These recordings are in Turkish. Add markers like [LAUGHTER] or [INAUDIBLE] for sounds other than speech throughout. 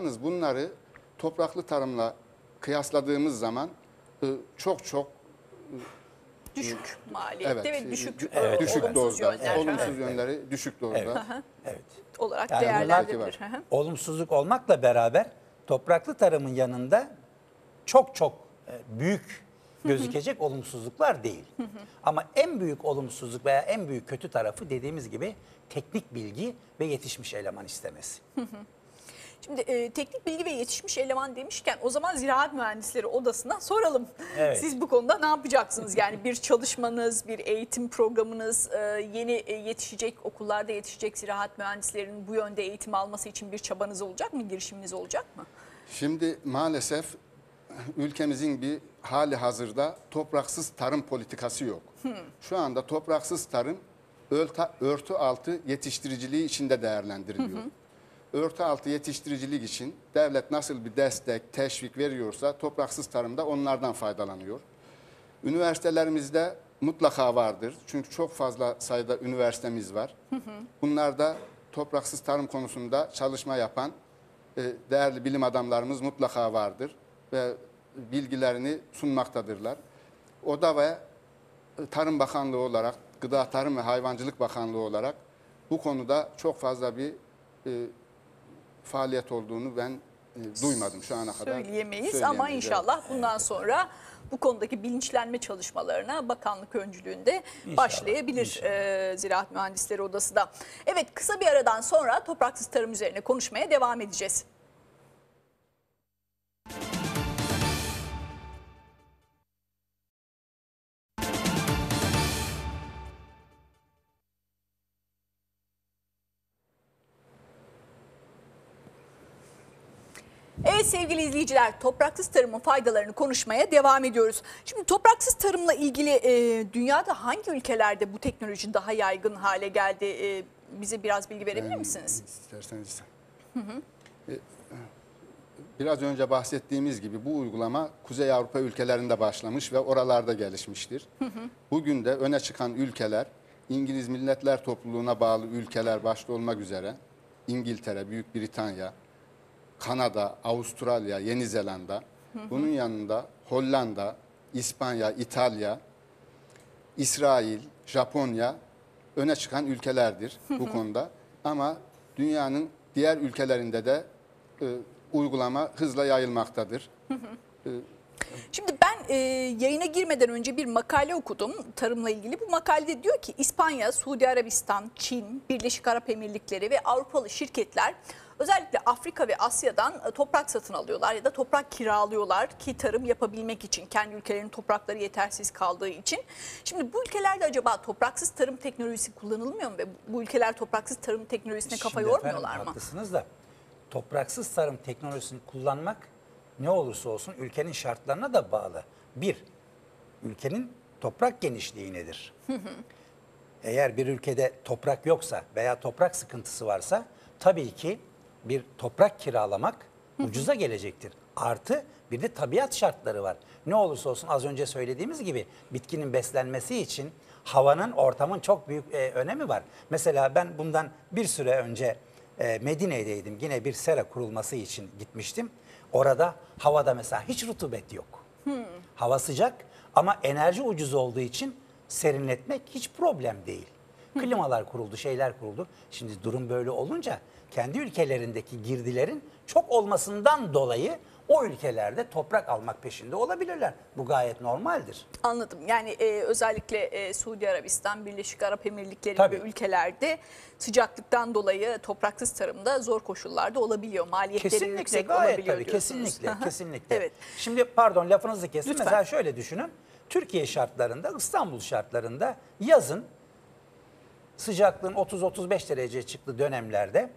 Yalnız bunları topraklı tarımla kıyasladığımız zaman e, çok çok Düşük maliyette evet, ve düşük, e, e, düşük olumsuz dozda, yönler olumsuz Evet. yönleri düşük dozda. Evet. olarak Yani bunlar- değerlendirilir. Olumsuzluk olmakla beraber topraklı tarımın yanında çok çok e, büyük gözükecek olumsuzluklar değil. Ama en büyük olumsuzluk veya en büyük kötü tarafı dediğimiz gibi teknik bilgi ve yetişmiş eleman istemesi. Şimdi e, teknik bilgi ve yetişmiş eleman demişken o zaman ziraat mühendisleri odasına soralım. Evet. Siz bu konuda ne yapacaksınız? Yani bir çalışmanız, bir eğitim programınız, e, yeni e, yetişecek okullarda yetişecek ziraat mühendislerinin bu yönde eğitim alması için bir çabanız olacak mı? Girişiminiz olacak mı? Şimdi maalesef ülkemizin bir hali hazırda topraksız tarım politikası yok. Şu anda topraksız tarım örtü, örtü altı yetiştiriciliği içinde değerlendiriliyor. Örtü altı yetiştiricilik için devlet nasıl bir destek, teşvik veriyorsa topraksız tarımda onlardan faydalanıyor. Üniversitelerimizde mutlaka vardır. Çünkü çok fazla sayıda üniversitemiz var. Bunlarda topraksız tarım konusunda çalışma yapan e, değerli bilim adamlarımız mutlaka vardır ve bilgilerini sunmaktadırlar. Oda ve Tarım Bakanlığı olarak, Gıda Tarım ve Hayvancılık Bakanlığı olarak bu konuda çok fazla bir e, faaliyet olduğunu ben e, duymadım şu ana kadar. Söyleyemeyiz ama inşallah bundan sonra bu konudaki bilinçlenme çalışmalarına bakanlık öncülüğünde İnşallah, başlayabilir inşallah. e, Ziraat Mühendisleri Odası da. Evet kısa bir aradan sonra topraksız tarım üzerine konuşmaya devam edeceğiz. Sevgili izleyiciler, topraksız tarımın faydalarını konuşmaya devam ediyoruz. Şimdi topraksız tarımla ilgili e, dünyada hangi ülkelerde bu teknoloji daha yaygın hale geldi? E, bize biraz bilgi verebilir Ben misiniz? İsterseniz. E, Biraz önce bahsettiğimiz gibi bu uygulama Kuzey Avrupa ülkelerinde başlamış ve oralarda gelişmiştir. Bugün de öne çıkan ülkeler İngiliz Milletler Topluluğu'na bağlı ülkeler başta olmak üzere İngiltere, Büyük Britanya, Kanada, Avustralya, Yeni Zelanda, bunun yanında Hollanda, İspanya, İtalya, İsrail, Japonya öne çıkan ülkelerdir bu konuda. Ama dünyanın diğer ülkelerinde de e, uygulama hızla yayılmaktadır. Şimdi ben e, yayına girmeden önce bir makale okudum tarımla ilgili. Bu makalede diyor ki İspanya, Suudi Arabistan, Çin, Birleşik Arap Emirlikleri ve Avrupalı şirketler özellikle Afrika ve Asya'dan e, toprak satın alıyorlar ya da toprak kiralıyorlar ki tarım yapabilmek için kendi ülkelerinin toprakları yetersiz kaldığı için. Şimdi bu ülkelerde acaba topraksız tarım teknolojisi kullanılmıyor mu ve bu ülkeler topraksız tarım teknolojisine kafa Şimdi yormuyorlar efendim, mı? Haklısınız da topraksız tarım teknolojisini kullanmak ne olursa olsun ülkenin şartlarına da bağlı. Bir, ülkenin toprak genişliği nedir? Eğer bir ülkede toprak yoksa veya toprak sıkıntısı varsa tabii ki bir toprak kiralamak ucuza gelecektir. Artı bir de tabiat şartları var. Ne olursa olsun az önce söylediğimiz gibi bitkinin beslenmesi için havanın, ortamın çok büyük e, önemi var. Mesela ben bundan bir süre önce e, Medine'deydim. Yine bir sera kurulması için gitmiştim. Orada havada mesela hiç rutubet yok. Hava sıcak ama enerji ucuz olduğu için serinletmek hiç problem değil. Klimalar kuruldu, şeyler kuruldu. Şimdi durum böyle olunca kendi ülkelerindeki girdilerin çok olmasından dolayı o ülkelerde toprak almak peşinde olabilirler. Bu gayet normaldir. Anladım. Yani e, özellikle e, Suudi Arabistan, Birleşik Arap Emirlikleri Tabii. gibi ülkelerde sıcaklıktan dolayı topraksız tarımda zor koşullarda olabiliyor. Maliyetleri Kesinlikle yüksek gayet olabiliyor tabii diyorsunuz. kesinlikle kesinlikle. evet. Şimdi pardon lafınızı kestim. Lütfen. Mesela şöyle düşünün. Türkiye şartlarında, İstanbul şartlarında yazın sıcaklığın 30-35 derece çıktığı dönemlerde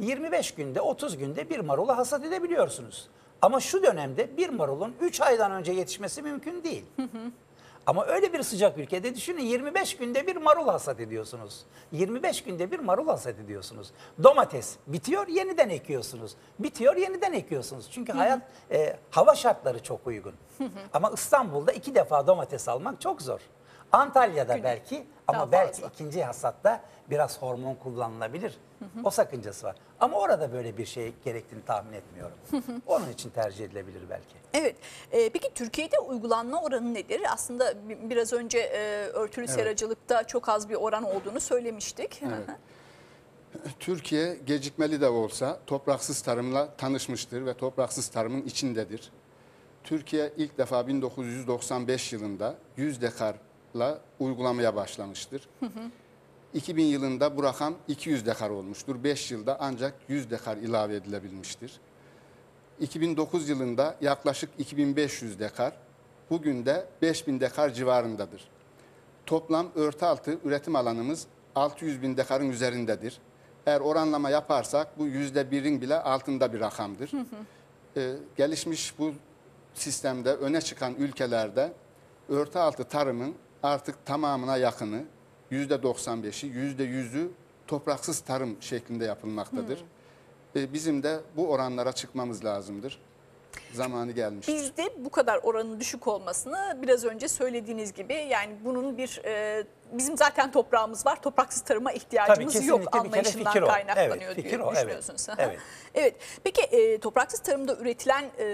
25 günde 30 günde bir marulu hasat edebiliyorsunuz. Ama şu dönemde bir marulun 3 aydan önce yetişmesi mümkün değil. Ama öyle bir sıcak ülkede düşünün 25 günde bir marul hasat ediyorsunuz. 25 günde bir marul hasat ediyorsunuz. Domates bitiyor yeniden ekiyorsunuz. Bitiyor yeniden ekiyorsunuz. Çünkü hayat e, hava şartları çok uygun. [LAUGHS] Ama İstanbul'da iki defa domates almak çok zor. Antalya'da Günü. belki Daha ama belki fazla. ikinci hasatta biraz hormon kullanılabilir. O sakıncası var. Ama orada böyle bir şey gerektiğini tahmin etmiyorum. Onun için tercih edilebilir belki. Evet. Ee, peki Türkiye'de uygulanma oranı nedir? Aslında bi- biraz önce e, örtülü seracılıkta çok az bir oran olduğunu söylemiştik. Evet. Türkiye gecikmeli de olsa topraksız tarımla tanışmıştır ve topraksız tarımın içindedir. Türkiye ilk defa 1995 yılında 100 dekarla uygulamaya başlamıştır. 2000 yılında bu rakam 200 dekar olmuştur. 5 yılda ancak 100 dekar ilave edilebilmiştir. 2009 yılında yaklaşık 2500 dekar, bugün de 5000 dekar civarındadır. Toplam örtü altı üretim alanımız 600 bin dekarın üzerindedir. Eğer oranlama yaparsak bu yüzde birin bile altında bir rakamdır. Ee, gelişmiş bu sistemde öne çıkan ülkelerde örtü altı tarımın artık tamamına yakını yüzde 95'i yüzde yüzü topraksız tarım şeklinde yapılmaktadır. Ee, bizim de bu oranlara çıkmamız lazımdır. Zamanı gelmiştir. Bizde bu kadar oranın düşük olmasını biraz önce söylediğiniz gibi yani bunun bir e, bizim zaten toprağımız var. Topraksız tarıma ihtiyacımız Tabii, yok anlayışından fikir o. kaynaklanıyor Evet, diye o, evet. düşünüyorsunuz. Evet. evet. Peki e, topraksız tarımda üretilen e,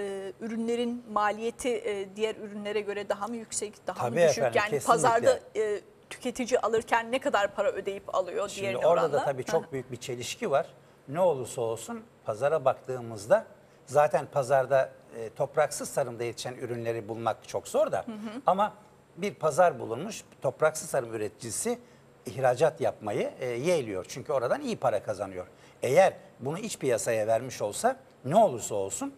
ürünlerin maliyeti e, diğer ürünlere göre daha mı yüksek, daha Tabii mı düşük? efendim, yani kesinlikle. pazarda e, tüketici alırken ne kadar para ödeyip alıyor Şimdi diğerine orada oranla? da tabii çok büyük bir çelişki var. Ne olursa olsun pazara baktığımızda zaten pazarda e, topraksız tarımda yetişen ürünleri bulmak çok zor da ama bir pazar bulunmuş topraksız tarım üreticisi ihracat yapmayı e, yeğliyor. Çünkü oradan iyi para kazanıyor. Eğer bunu iç piyasaya vermiş olsa ne olursa olsun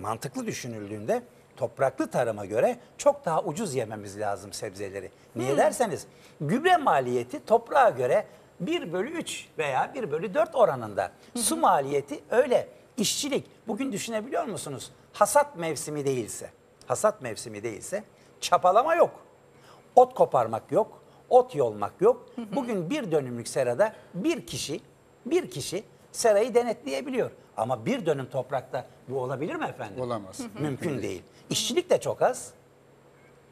mantıklı düşünüldüğünde topraklı tarıma göre çok daha ucuz yememiz lazım sebzeleri. Niye derseniz gübre maliyeti toprağa göre 1 bölü 3 veya 1 bölü 4 oranında. Su maliyeti öyle. İşçilik bugün düşünebiliyor musunuz? Hasat mevsimi değilse, hasat mevsimi değilse çapalama yok. Ot koparmak yok, ot yolmak yok. Bugün bir dönümlük serada bir kişi, bir kişi serayı denetleyebiliyor. Ama bir dönüm toprakta bu olabilir mi efendim? Olamaz. Mümkün değil. İşçilik de çok az.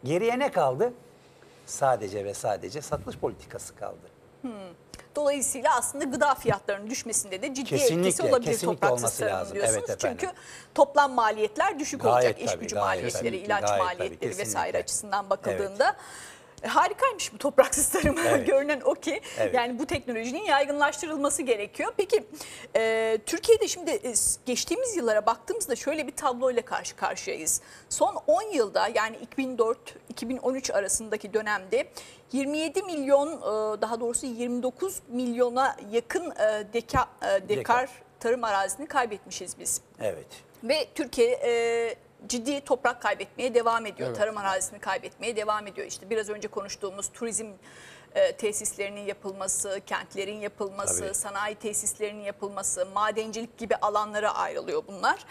Geriye ne kaldı? Sadece ve sadece satış politikası kaldı. Dolayısıyla aslında gıda fiyatlarının düşmesinde de ciddi Kesinlikle, etkisi olabilir kesinlikle topraksız olması tarımın lazım. diyorsunuz. Evet efendim. Çünkü toplam maliyetler düşük Gayet olacak. İş tabii, gücü gayet maliyetleri, tabii, ilaç gayet tabii, maliyetleri vesaire açısından bakıldığında. E, Harikaymış bu topraksız [LAUGHS] tarım. Evet. Görünen o ki Evet. yani bu teknolojinin yaygınlaştırılması gerekiyor. Peki e, Türkiye'de şimdi e, geçtiğimiz yıllara baktığımızda şöyle bir tabloyla karşı karşıyayız. Son 10 yılda yani 2004-2013 arasındaki dönemde 27 milyon e, daha doğrusu 29 milyona yakın e, deka, e, dekar Dekar. tarım arazisini kaybetmişiz biz. Evet. Ve Türkiye e, ciddi toprak kaybetmeye devam ediyor. Evet. Tarım arazisini kaybetmeye devam ediyor. İşte biraz önce konuştuğumuz turizm e, tesislerinin yapılması, kentlerin yapılması, Tabii. sanayi tesislerinin yapılması, madencilik gibi alanlara ayrılıyor bunlar.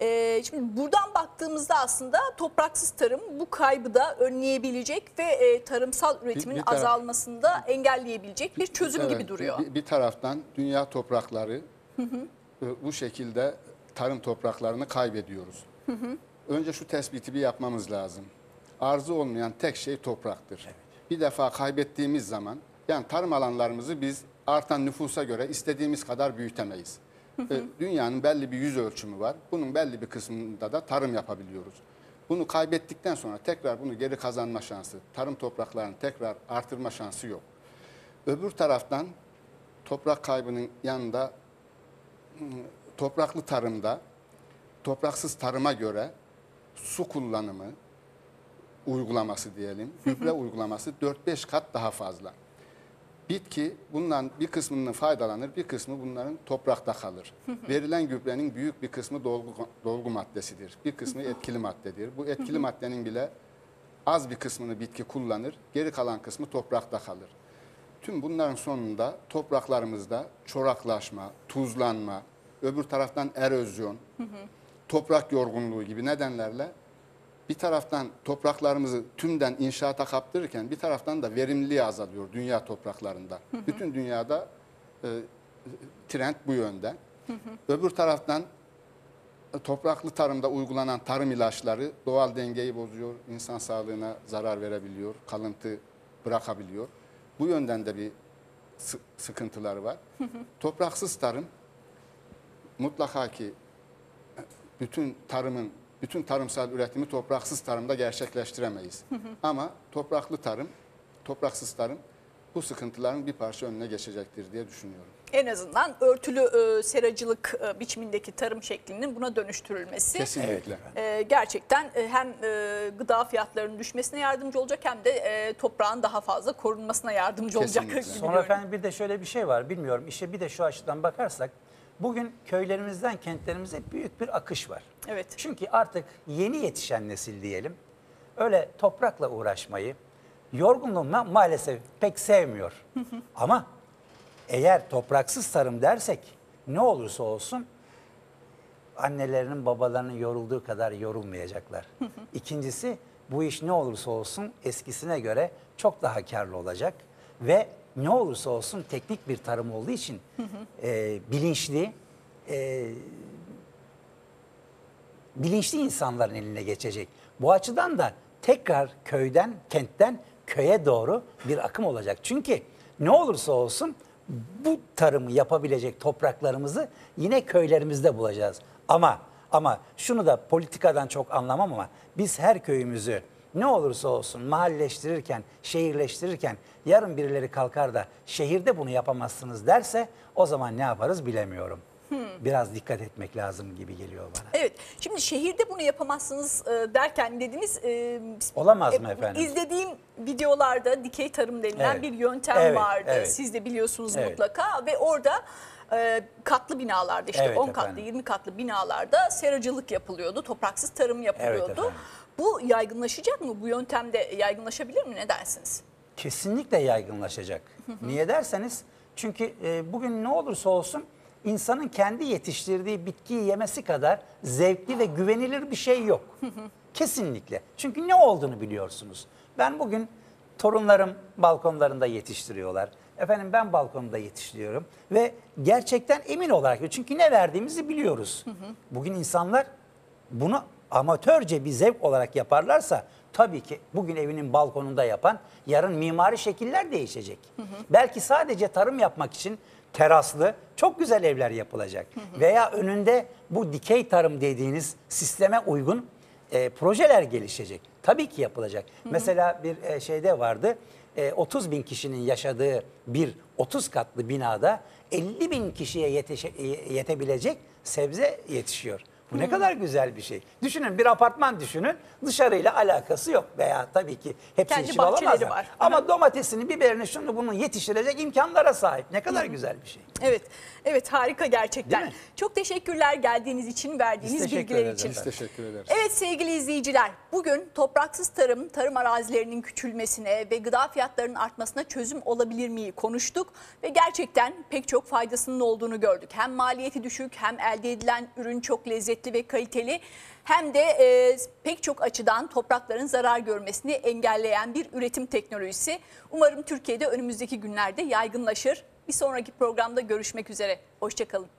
E, şimdi buradan baktığımızda aslında topraksız tarım bu kaybı da önleyebilecek ve e, tarımsal üretimin bir taraf- azalmasını da engelleyebilecek bir çözüm Evet, gibi duruyor. Bir, bir taraftan dünya toprakları e, bu şekilde tarım topraklarını kaybediyoruz. Önce şu tespiti bir yapmamız lazım. Arzı olmayan tek şey topraktır. Bir defa kaybettiğimiz zaman yani tarım alanlarımızı biz artan nüfusa göre istediğimiz kadar büyütemeyiz. E, Dünyanın belli bir yüz ölçümü var. Bunun belli bir kısmında da tarım yapabiliyoruz. Bunu kaybettikten sonra tekrar bunu geri kazanma şansı, tarım topraklarını tekrar artırma şansı yok. Öbür taraftan toprak kaybının yanında ım, topraklı tarımda topraksız tarıma göre su kullanımı uygulaması diyelim, gübre uygulaması 4-5 kat daha fazla. Bitki bundan bir kısmından faydalanır, bir kısmı bunların toprakta kalır. Verilen gübrenin büyük bir kısmı dolgu, dolgu maddesidir. Bir kısmı etkili maddedir. Bu etkili maddenin bile az bir kısmını bitki kullanır, geri kalan kısmı toprakta kalır. Tüm bunların sonunda topraklarımızda çoraklaşma, tuzlanma, öbür taraftan erozyon, toprak yorgunluğu gibi nedenlerle bir taraftan topraklarımızı tümden inşaata kaptırırken bir taraftan da verimliliği azalıyor dünya topraklarında. Bütün dünyada e, trend bu yönde. Öbür taraftan e, topraklı tarımda uygulanan tarım ilaçları doğal dengeyi bozuyor, insan sağlığına zarar verebiliyor, kalıntı bırakabiliyor. Bu yönden de bir sı- sıkıntıları var. Topraksız tarım mutlaka ki bütün tarımın bütün tarımsal üretimi topraksız tarımda gerçekleştiremeyiz. [LAUGHS] Ama topraklı tarım, topraksız tarım bu sıkıntıların bir parça önüne geçecektir diye düşünüyorum. En azından örtülü e, seracılık e, biçimindeki tarım şeklinin buna dönüştürülmesi Kesinlikle. e, gerçekten e, hem e, gıda fiyatlarının düşmesine yardımcı olacak hem de e, toprağın daha fazla korunmasına yardımcı olacak Kesinlikle. gibi Sonra efendim bir de şöyle bir şey var bilmiyorum. İşte bir de şu açıdan bakarsak bugün köylerimizden kentlerimize büyük bir akış var. Evet. Çünkü artık yeni yetişen nesil diyelim öyle toprakla uğraşmayı yorgunluğuna maalesef pek sevmiyor. [LAUGHS] Ama eğer topraksız tarım dersek ne olursa olsun annelerinin babalarının yorulduğu kadar yorulmayacaklar. [LAUGHS] İkincisi bu iş ne olursa olsun eskisine göre çok daha karlı olacak ve ne olursa olsun teknik bir tarım olduğu için e, bilinçli e, bilinçli insanların eline geçecek. Bu açıdan da tekrar köyden, kentten köye doğru bir akım olacak. Çünkü ne olursa olsun bu tarımı yapabilecek topraklarımızı yine köylerimizde bulacağız. Ama ama şunu da politikadan çok anlamam ama biz her köyümüzü ne olursa olsun mahalleştirirken, şehirleştirirken yarın birileri kalkar da şehirde bunu yapamazsınız derse o zaman ne yaparız bilemiyorum. Biraz dikkat etmek lazım gibi geliyor bana. Evet. Şimdi şehirde bunu yapamazsınız e, derken dediniz. e, Olamaz mı efendim? İzlediğim videolarda dikey tarım denilen Evet. bir yöntem Evet, vardı. evet. Siz de biliyorsunuz Evet. mutlaka ve orada e, katlı binalarda işte Evet 10 katlı efendim. 20 katlı binalarda seracılık yapılıyordu. Topraksız tarım yapılıyordu. efendim. Bu yaygınlaşacak mı? Bu yöntemde yaygınlaşabilir mi? Ne dersiniz? kesinlikle yaygınlaşacak. Niye derseniz çünkü e, bugün ne olursa olsun insanın kendi yetiştirdiği bitkiyi yemesi kadar zevkli ve güvenilir bir şey yok. Kesinlikle. Çünkü ne olduğunu biliyorsunuz. Ben bugün torunlarım balkonlarında yetiştiriyorlar. Efendim ben balkonumda yetiştiriyorum ve gerçekten emin olarak çünkü ne verdiğimizi biliyoruz. Bugün insanlar bunu amatörce bir zevk olarak yaparlarsa tabii ki bugün evinin balkonunda yapan yarın mimari şekiller değişecek. Belki sadece tarım yapmak için teraslı çok güzel evler yapılacak. Veya önünde bu dikey tarım dediğiniz sisteme uygun e, projeler gelişecek. Tabii ki yapılacak. Mesela bir e, şeyde vardı. e, 30 bin kişinin yaşadığı bir 30 katlı binada 50 bin kişiye yetişe- e, yetebilecek sebze yetişiyor. Bu ne kadar güzel bir şey. Düşünün bir apartman düşünün dışarıyla alakası yok veya tabii ki hepsi Kendi için bahçeleri var. Ama domatesini, biberini, şunu bunu yetiştirecek imkanlara sahip. Ne kadar güzel bir şey. Evet, evet harika gerçekten. Mi? Çok teşekkürler geldiğiniz için, verdiğiniz teşekkür bilgiler ederiz için. Biz teşekkür ederiz. Evet sevgili izleyiciler, bugün topraksız tarım, tarım arazilerinin küçülmesine ve gıda fiyatlarının artmasına çözüm olabilir mi konuştuk. Ve gerçekten pek çok faydasının olduğunu gördük. Hem maliyeti düşük hem elde edilen ürün çok lezzetli ve kaliteli hem de e, pek çok açıdan toprakların zarar görmesini engelleyen bir üretim teknolojisi. Umarım Türkiye'de önümüzdeki günlerde yaygınlaşır. Bir sonraki programda görüşmek üzere. Hoşçakalın.